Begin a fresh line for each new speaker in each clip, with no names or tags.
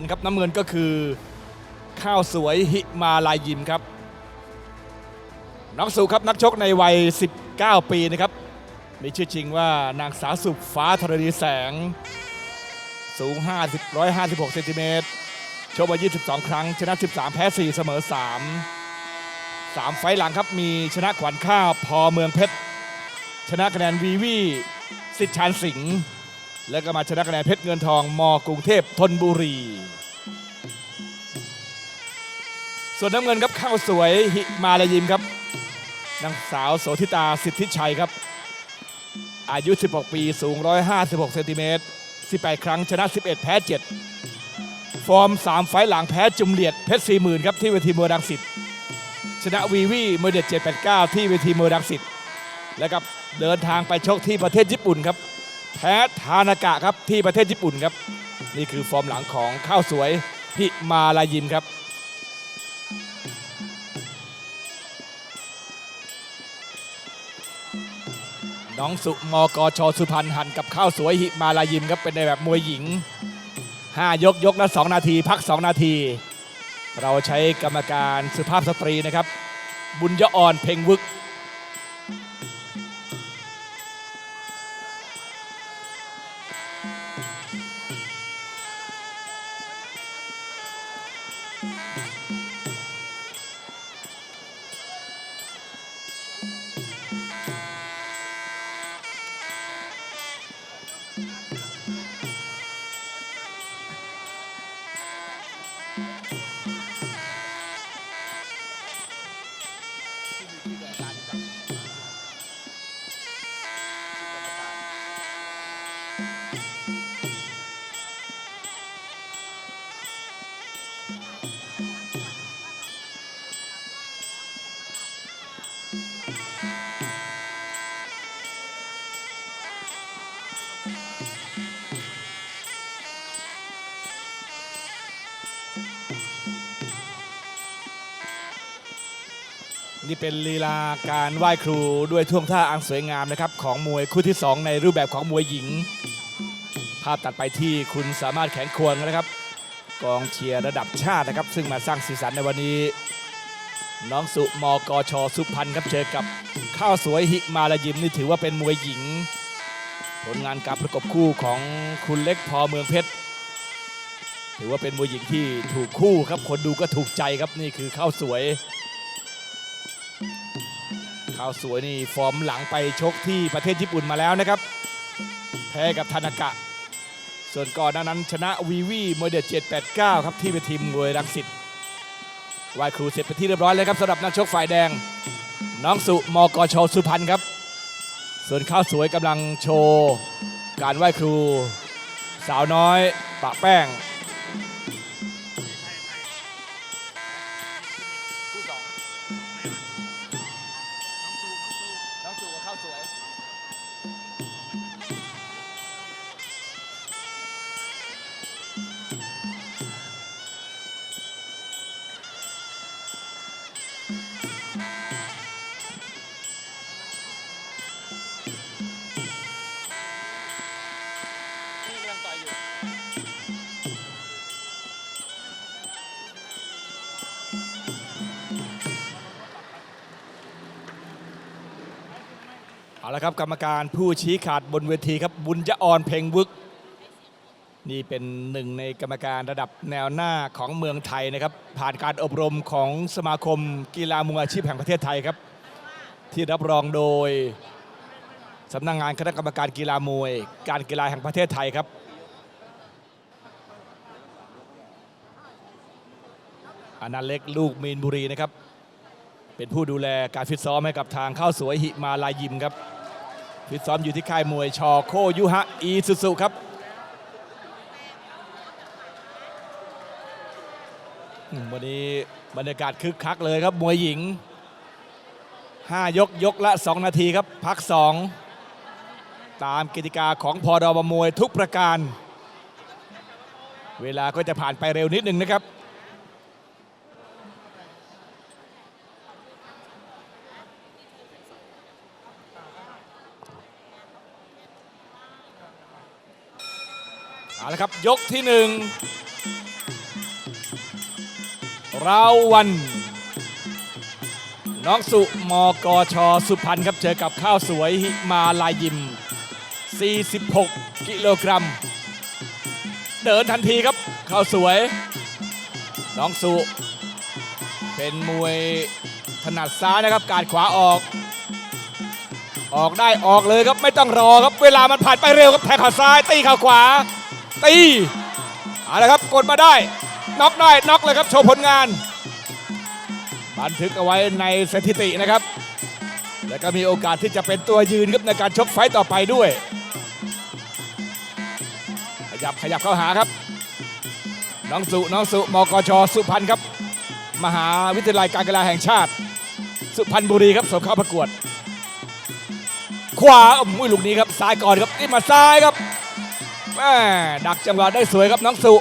นครับน้ำเงินก็คือ ข้าวสวยหิมาลายยิมครับน้องสุครับนักชกในวัย 19 ปีนะครับมีชื่อจริงว่านางสาวสุฟ้าธรณีแสง สูง 50 156เซนติเมตรชกมา 22 ครั้ง ชนะ 13 แพ้ 4 เสมอ 3 3 ไฟหลังครับมีชนะขวัญข้าวพอเมืองเพชร ชนะคะแนนวีวีสิทธิ์ชานสิงห์ แล้วก็มาชนะคะแนนเพชรเงินทองมกรุงเทพธนบุรี ส่วนน้ำเงินครับข้าวสวยหิมาลายิมครับนางสาวโสธิตาสิทธิชัยครับ อายุ 16 ปีสูง 156 เซนติเมตร 18 ครั้งชนะ 11 แพ้ 7 ฟอร์ม 3 ไฟหลังแพ้จุมเลียดเพชร 40,000 ครับที่เวทีมวยรังสิตชนะวีวีมวยเด็ด789 ที่เวทีมวยรังสิตแล้วก็เดินทางไปชกที่ประเทศญี่ปุ่นครับ แพ้ทานากะครับที่ประเทศญี่ปุ่นครับ นี่คือฟอร์มหลังของข้าวสวยหิมาลายิมครับน้องสุมกชสุพรรณหันกับข้าวสวยหิมาลายิมครับเป็นในแบบมวยหญิง 5 ยกยกละ2นาที พัก 2 นาที เราใช้กรรมการสุภาพสตรีนะครับ บุญยอ่อนเพ่งวึก นี่เป็นลีลาการไหว้ครูด้วยท่วงท่าอันสวยงามนะครับของมวยคู่ที่ 2 ในรูปแบบของมวยหญิง ภาพตัดไปที่คุณสามารถแข็งควรนะครับ กองเชียร์ระดับชาตินะครับ ซึ่งมาสร้างสีสันในวันนี้ น้องสุมกชสุพรรณครับเจอกับข้าวสวยหิมาลายิมนี่ถือว่าเป็นมวยหญิง ผลงานการประกบคู่ของคุณเล็กพอเมืองเพชรถือว่าเป็นมวยหญิงที่ถูกคู่ครับคนดูก็ถูกใจครับนี่คือข้าวสวย ข้าวสวยนี่ฟอร์มหลังไปชกที่ประเทศญี่ปุ่นมาแล้วนะครับ แพ้กับทานากะ ส่วนก่อนหน้านั้นชนะวีวีมวยเดือด789 ครับที่เวทีมวยรังสิตไหวครูเสร็จไปที่เรียบร้อยแล้วครับสำหรับนักชกฝ่ายแดง น้องสุมกชสุพรรณครับ ส่วนข้าวสวยกำลังโชว์ การไหว้ครู สาวน้อยปะแป้ง ละครับกรรมการผู้ชี้ขาดบนเวทีครับบุญยออนเพ่งวึก นี่เป็นหนึ่งในกรรมการระดับแนวหน้าของเมืองไทยนะครับ ผ่านการอบรมของสมาคมกีฬามวยอาชีพแห่งประเทศไทยครับ ที่รับรองโดยสำนักงงานคณะกรรมการกีฬามวย การกีฬาแห่งประเทศไทยครับอนันต์เล็กลูกมีนบุรีนะครับ เป็นผู้ดูแลการฟิตซ้อมให้กับทางข้าวสวยหิมาลายยิมครับ ฟิตซ้อมอยู่ที่ค่ายมวยชอโคยุฮะอีสุสุครับวันนี้บรรยากาศคึกคักเลยครับมวยหญิง 5 ยกยกละ 2 นาทีครับ พัก 2 ตามกติกาของพอดอบมวยทุกประการ เวลาก็จะผ่านไปเร็วนิดนึงนะครับ นะครับ ยกที่หนึ่งราวัน น้องสุมกช สุพรรณครับเจอกับข้าวสวยหิมาลายิม 46 กิโลกรัม เดินทันทีครับ ข้าวสวย น้องสุ เป็นมวยถนัดซ้ายนะครับ การขวาออก ออกได้ออกเลยครับไม่ต้องรอครับ เวลามันผ่านไปเร็วครับแทงข่าซ้ายตีข่าขวา ตีเอาละครับกดมาได้น็อกได้น็อกเลยครับโชว์ผลงาน บันทึกเอาไว้ในสถิตินะครับ แล้วก็มีโอกาสที่จะเป็นตัวยืนครับในการชกไฟต์ต่อไปด้วย ขยับขยับเข้าหาครับ น้องสุน้องสุมกชสุพรรณครับ มหาวิทยาลัยการกีฬาแห่งชาติ สุพรรณบุรีครับส่งเข้าประกวด ขวาอุ้ยลูกนี้ครับซ้ายก่อนครับนี่มาซ้ายครับ แม่ดักจังหวะได้สวยครับน้องสุ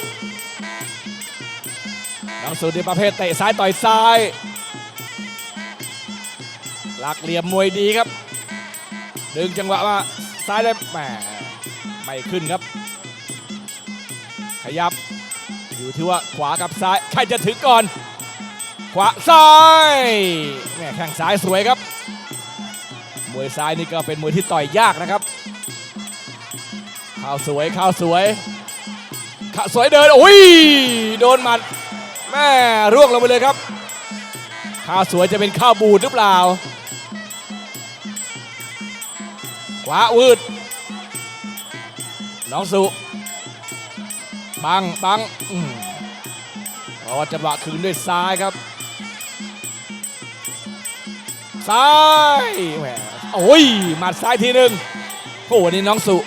น้องสุในประเภทเตะซ้ายต่อยซ้าย หลักเหลี่ยมมวยดีครับ ดึงจังหวะมาซ้ายได้แหมไม่ขึ้นครับ ขยับ อยู่ที่ว่าขวากับซ้าย ใครจะถึงก่อน ขวาซ้ายแม่แข้งซ้ายสวยครับ มวยซ้ายนี่ก็เป็นมวยที่ต่อยยากนะครับ ข้าวสวยข้าวสวยข้าวสวยเดินโอ้ยโดนหมัดแม่ร่วงลงไปเลยครับ ข้าวสวยจะเป็นข้าวบูดหรือเปล่าขวาวืดน้องสุบังบังรอจังหวะคืนด้วยซ้ายครับ ซ้ายแหมโอ้ยหมัดซ้ายทีหนึ่งโอ้โหวันนี้น้องสุ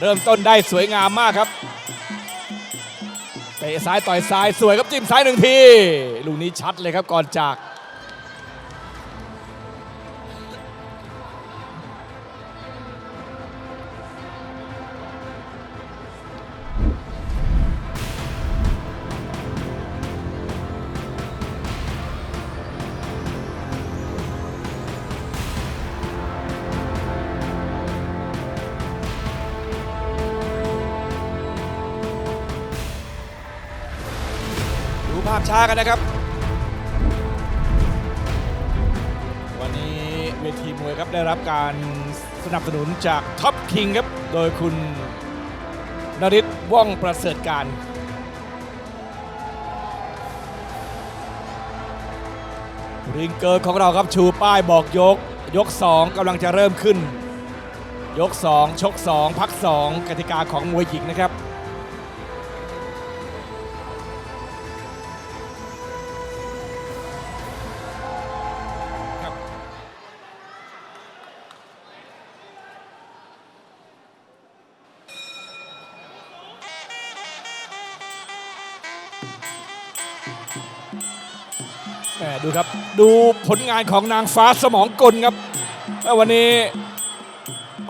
เริ่มต้นได้สวยงามมากครับเตะซ้ายต่อยซ้ายสวยครับจิ้มซ้ายหนึ่งทีลูกนี้ชัดเลยครับก่อนจาก ภาพช้ากันนะครับ วันนี้เวทีมวยครับได้รับการสนับสนุนจากท็อปคิงครับ โดยคุณนริศว่องประเสริฐการริงเกอร์ของเราครับชูป้ายบอกยก ยก 2กำลังจะเริ่มขึ้น ยก 2 ชก 2 พัก 2กติกาของมวยหญิงนะครับ ดูครับดูผลงานของนางฟ้าสมองกลครับวันนี้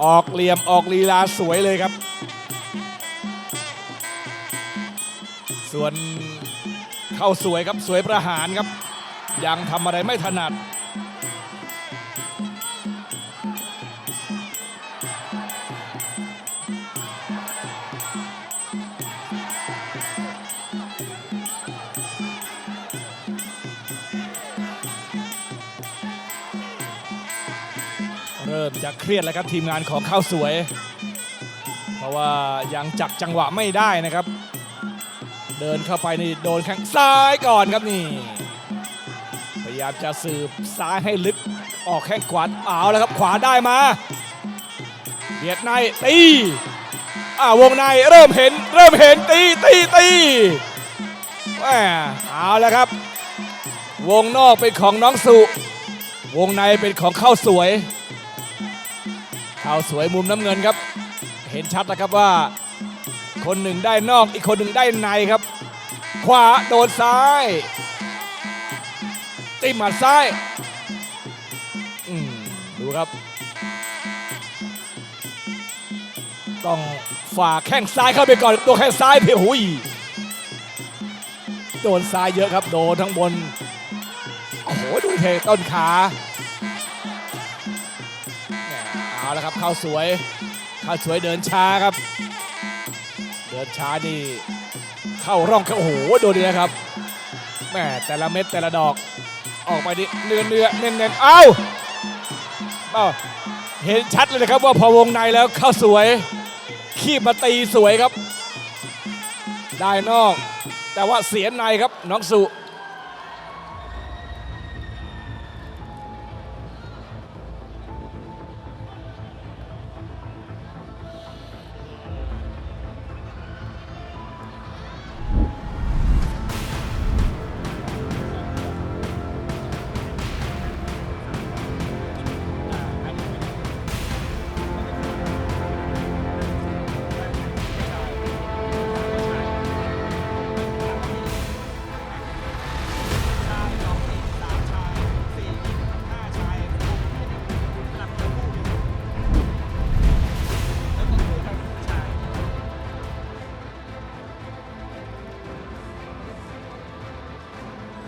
ออกเหลี่ยมออกลีลาสวยเลยครับ ส่วนเข้าสวยครับสวยประหารครับ ยังทำอะไรไม่ถนัด เริ่มจะเครียดแล้วครับทีมงานของข้าวสวย เพราะว่ายังจับจังหวะไม่ได้นะครับ เดินเข้าไปนี่โดนแข้งซ้ายก่อนครับนี่พยายามจะสืบซ้ายให้ลึกออกแข้งขวาเอาแล้วครับขวาได้มาเบียดในตีอ่าวงในเริ่มเห็นเริ่มเห็นตีตีตีแหมเอาแล้วครับ วงนอกเป็นของน้องสุวงในเป็นของข้าวสวย ข้าสวยมุมน้ำเงินครับ เห็นชัดนะครับว่า คนหนึ่งได้นอกอีกคนหนึ่งได้ในครับ ขวาโดนซ้ายติมหมัดซ้ายดูครับ ต้องฝ่าแข้งซ้ายเข้าไปก่อนตัวแข้งซ้ายเพียหุยโดนซ้ายเยอะครับ โดนทั้งบน โอ้โห ดูเทต้นขา เอาละครับเข้าสวยเข้าสวยเดินช้าครับ เดินช้านี่เข้าร่องข้าโอ้โหโดนดีนะครับแม่แต่ละเม็ดแต่ละดอกออกไปดิเนื้อเนื้อเน้นเน้นเอ้าเอ้าเห็นชัดเลยนะครับว่าพอวงในแล้วเข้าสวย ขีบมาตีสวยครับ ได้นอก แต่ว่าเสียในครับน้องสุ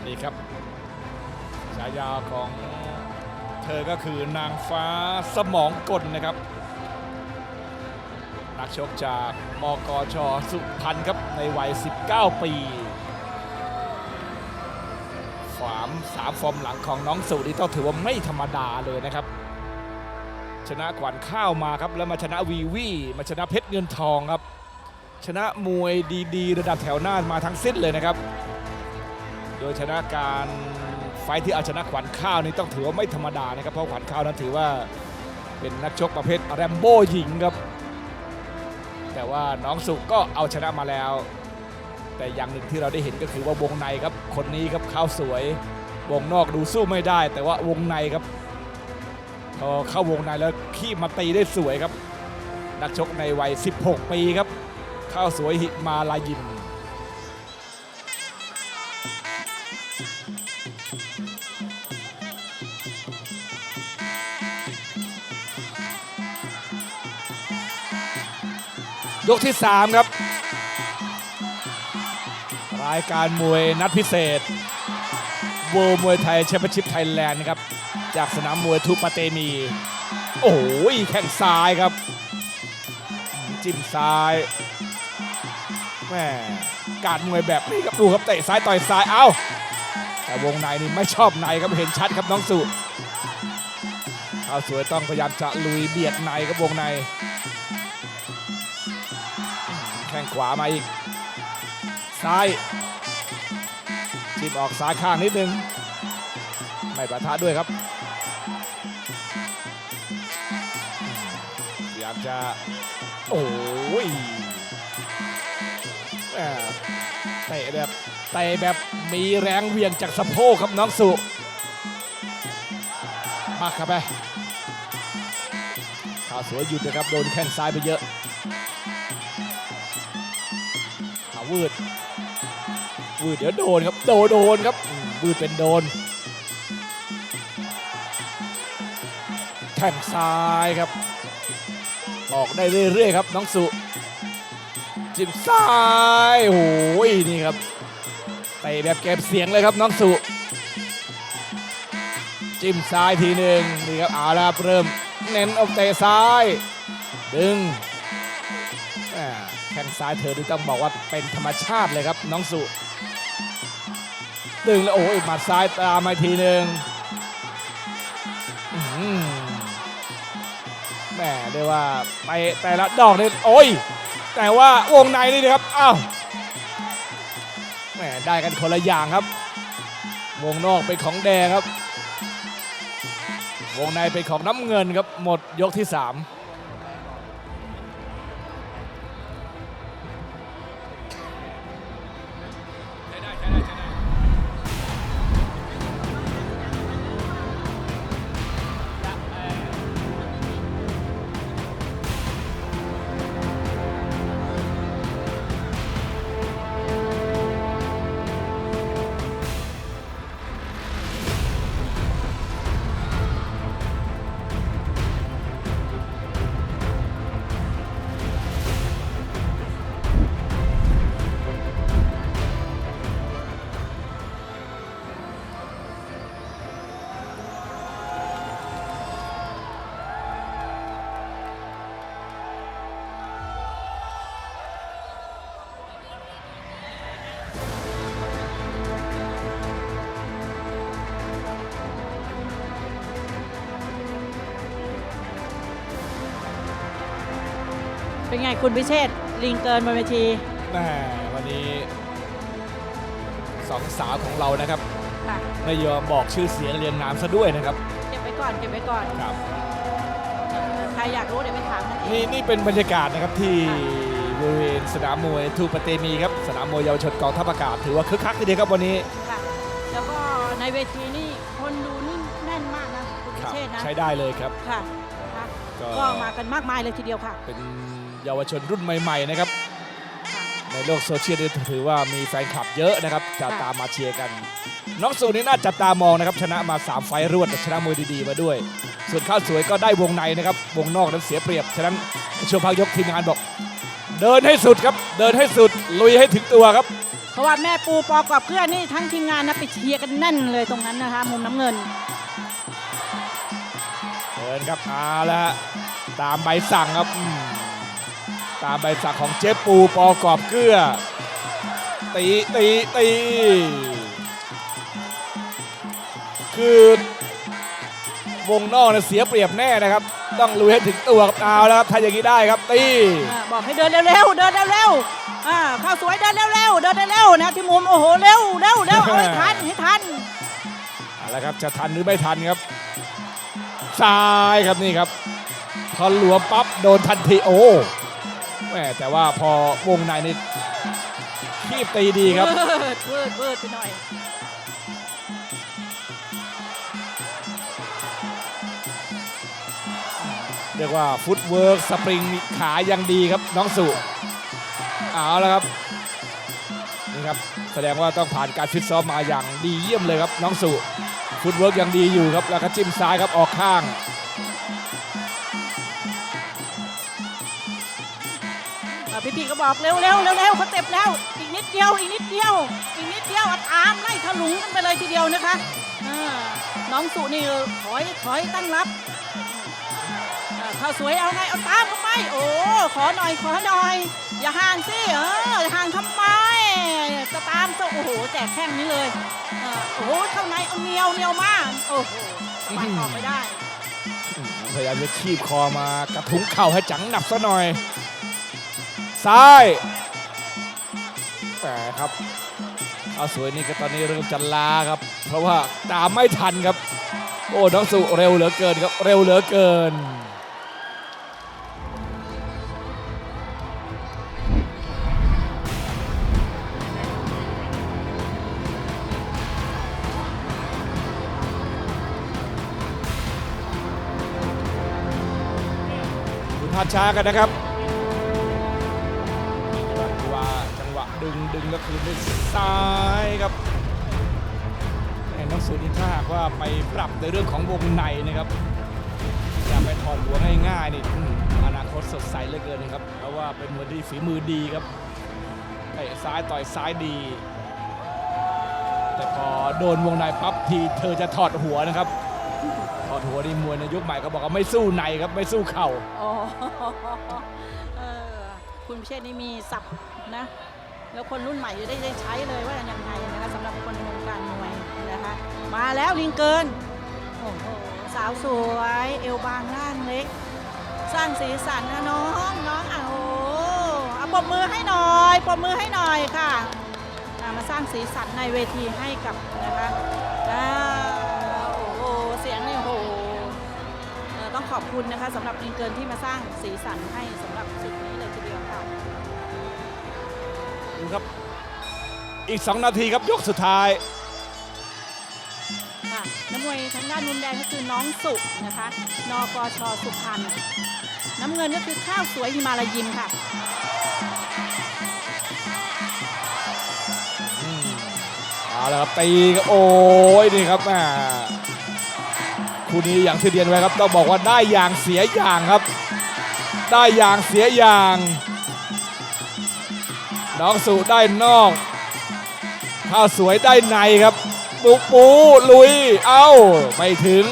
นี่ครับฉายาของเธอก็คือนางฟ้าสมองกลนะครับ นักชกจากมกชสุพรรณครับในวัย 19 ปีฝามสามฟอร์มหลังของน้องสุนี่ต้องถือว่าไม่ธรรมดาเลยนะครับ ชนะขวัญข้าวมาครับ แล้วมาชนะวีวีมาชนะเพชรเงินทองครับ ชนะมวยดีๆ ระดับแถวหน้ามาทั้งสิ้นเลยนะครับ ยชนะการไฟที่เอาชนะขวัญข้าวนี่ต้องถือว่าไม่ธรรมดานะครับ เพราะขวัญข้าวนั้นถือว่าเป็นนักชกประเภทแรมโบ้หญิงครับ แต่ว่าน้องสุก็เอาชนะมาแล้ว แต่อย่างหนึ่งที่เราได้เห็นก็คือว่าวงในครับ คนนี้ครับเข้าสวยวงนอกดูสู้ไม่ได้ แต่ว่าวงในครับพอเข้าวงในแล้วขี้มาตีได้สวยครับ นักชกในวัย 16 ปีครับเข้าสวยหิมาลายิม ยกที่ 3 ครับ รายการมวยนัดพิเศษเว r ร์มวยไทยแชมเปี้ยนชิพไทยแลนด์ครับ จากสนามมวยทูปาเตมี โอ้โหแข้งซ้ายครับ จิ้มซ้ายแม่การมวยแบบนี้ครับดูครับเตะซ้ายต่อยซ้ายเอ้าแต่วงในนี่ไม่ชอบในครับเห็นชัดครับน้องสุข้าสวยต้องพยายามจะลุยเบียดในครับวงใน ข้งขวามาอีก ซ้ายจิ้มออกซ้ายข้างนิดนึง ไม่ประทะด้วยครับพยายามจะ โอ้ยเตะแบบเตะแบบมีแรงเวียงจากสะโพกครับน้องสุมากครับไปข่าวสวยหยุดนะครับ โดนแข้งซ้ายไปเยอะ วืดวืดเดี๋ยวโดนครับโดนโดนครับวืดเป็นโดนแข้งซ้ายครับ ออกได้เรื่อยๆครับน้องสุ จิ้มซ้ายโอ้ยนี่ครับเตะแบบเก็บเสียงเลยครับน้องสุจิ้มซ้ายทีหนึ่งนี่ครับเอาละครับเริ่มเน้นเอาเตะซ้าย ดึง ซ้ายเธอที่ต้องบอกว่าเป็นธรรมชาติเลยครับน้องสุดึงแล้วโอ้ยหมัดซ้ายตามมาทีหนึ่งแหมเรียกว่าไปแต่ละดอกนี่โอ้ย แต่ว่าวงในนี่นะครับอ้าวแหมได้กันคนละอย่างครับ วงนอกเป็นของแดงครับ วงในเป็นของน้ำเงินครับหมดยกที่สาม
เป็นไงคุณพิเชษฐ์ลิงเกินบนเวที
แม่วันนี้สองสาวของเรานะครับ
ค่ะ
ไม่ยอมบอกชื่อเสียงเรียงนามซะด้วยนะครับ
เก็บไว้ก่อนเก็บไว้ก่อน
ครับ
เอ่อใครอยากรู้เดี๋ยวไปถามกันเอ
นี่
ง
นี่เป็นบรรยากาศนะครับที่บริเวณสนามมวยทูปะเตมีครับสนามมวยเยาวชนกองทัพอากาศถือว่าคึกคักทีเดียวครับวันนี้
ค่ะแล้วก็ในเวทีนี่คนดูนี่แน่นมากนะคุณ
ค
พิ
รับ
เชษฐ์นะ
ใช้ได้เลยครับ
ค่ะนะคะ
ก็
ก็มากันมากมายเลยทีเดียวค่ะ
เป็น เยาวชนรุ่นใหม่ๆนะครับ
ค่ะ
ในโลกโซเชียลนี่ถือว่ามีแฟนคลับเยอะนะครับจะ
ค่ะ
ตามมาเชียร์กัน น้องสูนี่น่าจับตามองนะครับชนะมา 3 ไฟล์รวดชนะมวยดีๆมาด้วย ส่วนข้าวสวยก็ได้วงในนะครับวงนอกนั้นเสียเปรียบฉะนั้นช่วงพักยกทีมงานบอก เดินให้สุดครับ เดินให้สุดลุยให้ถึงตัวครับ
เพราะว่าแม่ปูปอกรอบเพื่อนนี่ทั้งทีมงานนะไปเชียร์กันแน่นเลยตรงนั้นนะคะมุมน้ำเงิน
เดินครับเอาละฮะตามใบสั่งครับอืม ตามใบสั่งของเจ๊ปูปอกรอบเกลือ ตีตีตีคือวงนอกเนี่ยเสียเปรียบแน่นะครับ ต้องลุยให้ถึงตัวครับเอาแล้วครับถ้าอย่างนี้ได้ครับตี
อ่าบอกให้เดินเร็วๆ เดินเร็วๆอ่าข้าวสวยเดินเร็วๆ เดินเร็วๆนะที่มุมโอ้โหเร็วเร็วเร็วเอาให้ทันให้ทัน
เอาละครับจะทันหรือไม่ทันครับซ้ายครับนี่ครับพอหลวมปั๊บโดนทันทีโอ้ แม่แต่ว่าพอวงในนี่คีบตีดีครับ
เวิร์ดเวิร์ดเวิร์ดไปหน่อย
เรียกว่าฟุตเวิร์กสปริงขายังดีครับน้องสุเอาแล้วครับนี่ครับแสดงว่าต้องผ่านการฟิตซ้อมมาอย่างดีเยี่ยมเลยครับน้องสุฟุตเวิร์กยังดีอยู่ครับแล้วก็จิ้มซ้ายครับออกข้าง
พี่ก็บอกเร็วเร็วเร็วเร็วเขาเจ็บแล้ว อีกนิดเดียว อีกนิดเดียว อีกนิดเดียวอะตามไล่ถลุงกันไปเลยทีเดียวนะคะน้องสุนี่ถอยถอยตั้งรับข้าวสวยเอาไงเอาตามเข้าไป โอ้ขอหน่อยขอหน่อย อย่าห่างสิเอออย่าห่างทำไมจะตามซะโอ้โหแจกแข้งนี้เลยโอ้โหเข้าในเอาเนียวเนียวมากโอ้โหปัดออกไม่ได้
พยายามจะคีบคอมากระทุ้งเข่าให้จังหนับซะหน่อย ซ้ายแต่ครับเอาสวยนี่ก็ตอนนี้เริ่มจะล้าครับ เพราะว่าตามไม่ทันครับ โอ้น้องสุเร็วเหลือเกินครับ เร็วเหลือเกินดูท่าช้ากันนะครับ ดึงดึงแล้วคืนด้วยซ้ายครับแม่น้องสูนี่ถ้าหากว่าไปปรับในเรื่องของวงในนะครับอย่าไปถอดหัวง่ายๆนี่อนาคตสดใสเหลือเกินนะครับเพราะว่าเป็นมวยที่ฝีมือดีครับเตะซ้ายต่อยซ้ายดี แต่พอโดนวงในปั๊บทีเธอจะถอดหัวนะครับถอดหัวนี่มวยในยุคใหม่ก็บอกว่าไม่สู้ในครับไม่สู้เข่า
คุณพิเชษนี่มีศัพท์นะ แล้วคนรุ่นใหม่จะได้ได้ใช้เลยว่ายังไงนะคะสำหรับคนในวงการมวยนะคะ มาแล้วลิงเกินโอ้โหสาวสวยเอวบางร่างเล็ก สร้างสีสันนะน้องน้องอะโอ้โหเอาปรบมือให้หน่อยปรบมือให้หน่อยค่ะมาสร้างสีสันในเวทีให้กับนะคะโอ้โหเสียงนี่โอ้โหต้องขอบคุณนะคะสำหรับลิงเกินที่มาสร้างสีสันให้สำหรับสิ่งนี้ ดูค
รับ อีก 2 นาทีครับยกสุดท้าย
ค่ะน้ำมวยทางด้านมุมแดงก็คือน้องสุนะคะ นกชสุพรรณน้ำเงินก็คือข้าวสวยฮิมาลายิมค่ะ
อืมเอาละครับตีก็โอ้ยนี่ครับแม่คู่นี้อย่างที่เรียนไว้ครับต้องบอกว่าได้อย่างเสียอย่างครับ ได้อย่างเสียอย่าง น้องสุได้นอก ข้าวสวยได้ในครับปูปูลุย เอ้า ไม่ถึง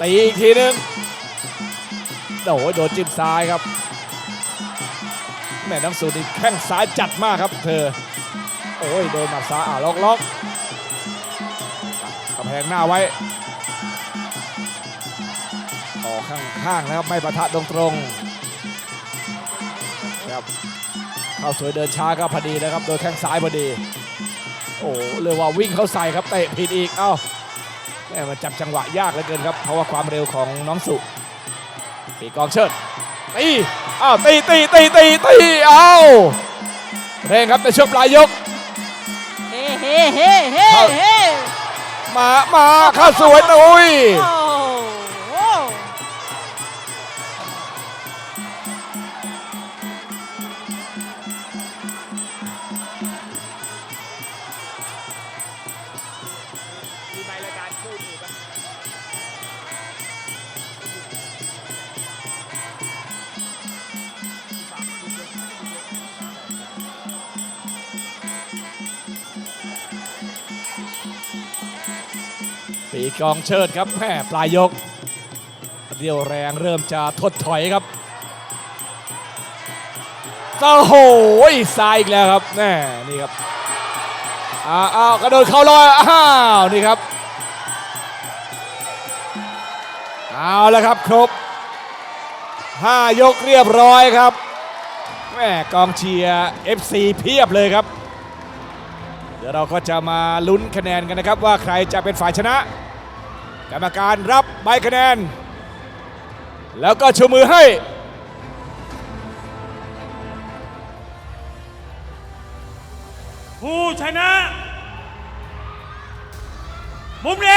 ตีอีกทีนึงโอ้โหโดนจิ้มซ้ายครับ แม่น้องสุนี่แข้งซ้ายจัดมากครับเธอ โอ้ย โดนหมัดซ้ายอ่าล็อกล็อกกำแพงหน้าไว้ออกข้างๆนะครับ ไม่ประทะตรง เข้าสวยเดินช้าก็พอดีนะครับ โดยแข้งซ้ายพอดี โอ้เรียกว่าวิ่งเข้าใส่ครับเตะผิดอีก เอ้าแม่มันจับจังหวะยากเหลือเกินครับ เพราะว่าความเร็วของน้องสุปีกองเชิดตีอ้าวตีตีตีตีตีเอ้าเร่งครับในช่วงปลายยก
เฮ้เฮ้เฮ้เฮ้เฮ้
มามาเข้าสวยนุ้ย ปีกองเชิดครับแม่ปลายยก เรียวแรงเริ่มจะถดถอยครับโอ้โหซ้ายอีกแล้วครับแน่นี่ครับอ้าวอ้าวกระโดดเข้าลอยอ้าวนี่ครับเอาแล้วครับครบ 5 ยกเรียบร้อยครับแม่กองเชียร์ FC เพียบเลยครับ เดี๋ยวเราก็จะมาลุ้นคะแนนกันนะครับ ว่าใครจะเป็นฝ่ายชนะ กรรมการรับใบคะแนน แล้วก็ชูมือให้
ผู้ชนะ มุมแด